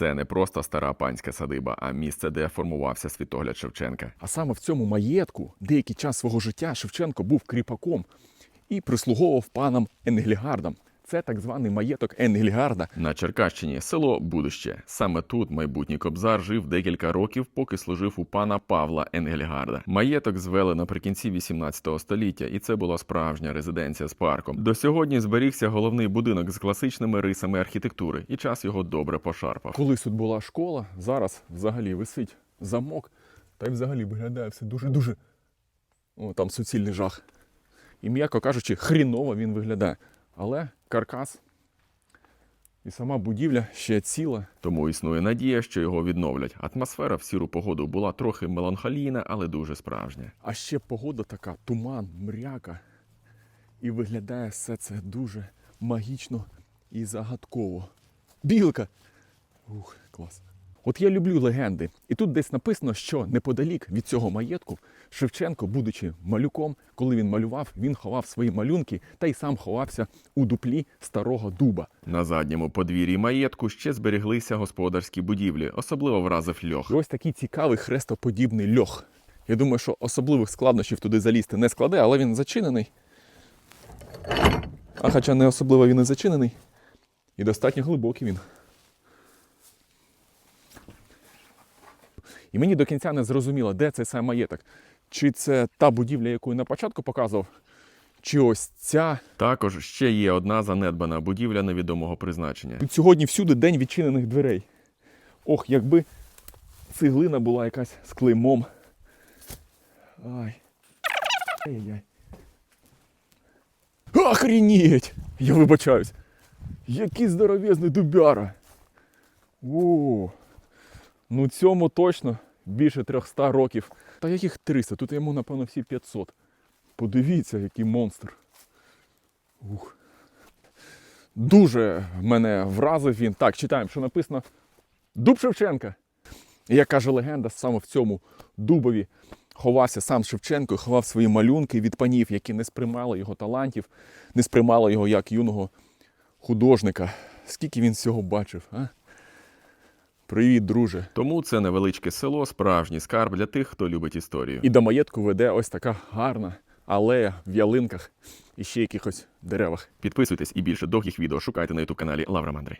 Це не просто стара панська садиба, а місце, де формувався світогляд Шевченка. А саме в цьому маєтку деякий час свого життя Шевченко був кріпаком і прислуговував панам Енгельгардам. Це так званий маєток Енгельгарда. На Черкащині село Будуще. Саме тут майбутній кобзар жив декілька років, поки служив у пана Павла Енгельгарда. Маєток звели наприкінці 18 століття, і це була справжня резиденція з парком. До сьогодні зберігся головний будинок з класичними рисами архітектури, і час його добре пошарпав. Колись тут була школа, зараз взагалі висить замок, та й взагалі виглядає все дуже-дуже. О, там суцільний жах. І, м'яко кажучи, хріново він виглядає. Але каркас і сама будівля ще ціла. Тому існує надія, що його відновлять. Атмосфера в сіру погоду була трохи меланхолійна, але дуже справжня. А ще погода така, туман, мряка. І виглядає все це дуже магічно і загадково. Білка! Ух, клас. От я люблю легенди. І тут десь написано, що неподалік від цього маєтку Шевченко, будучи малюком, коли він малював, він ховав свої малюнки та й сам ховався у дуплі старого дуба. На задньому подвір'ї маєтку ще зберіглися господарські будівлі, особливо вразив льох. І ось такий цікавий хрестоподібний льох. Я думаю, що особливих складнощів туди залізти не складе, але він зачинений. А хоча не особливо він і зачинений. І достатньо глибокий він. І мені до кінця не зрозуміло, де цей сам маєток. Чи це та будівля, яку я на початку показував, чи ось ця. Також ще є одна занедбана будівля невідомого призначення. Тут сьогодні всюди день відчинених дверей. Ох, якби цеглина була якась з клеймом. Ай. Ай-яй. Охренеть! Я вибачаюсь. Який здоровезний дубяра. О, ну цьому точно більше 300 років. Та яких 300? Тут йому, напевно, всі 500. Подивіться, який монстр. Ух. Дуже мене вразив він. Так, читаємо, що написано Дуб Шевченка. Як каже легенда, саме в цьому дубові ховався сам Шевченко, і ховав свої малюнки від панів, які не сприймали його талантів, не сприймали його як юного художника. Скільки він всього бачив, а? Привіт, друже. Тому це невеличке село, справжній скарб для тих, хто любить історію. І до маєтку веде ось така гарна алея в ялинках і ще якихось деревах. Підписуйтесь і більше довгих відео шукайте на ютуб каналі Лавра Мандри.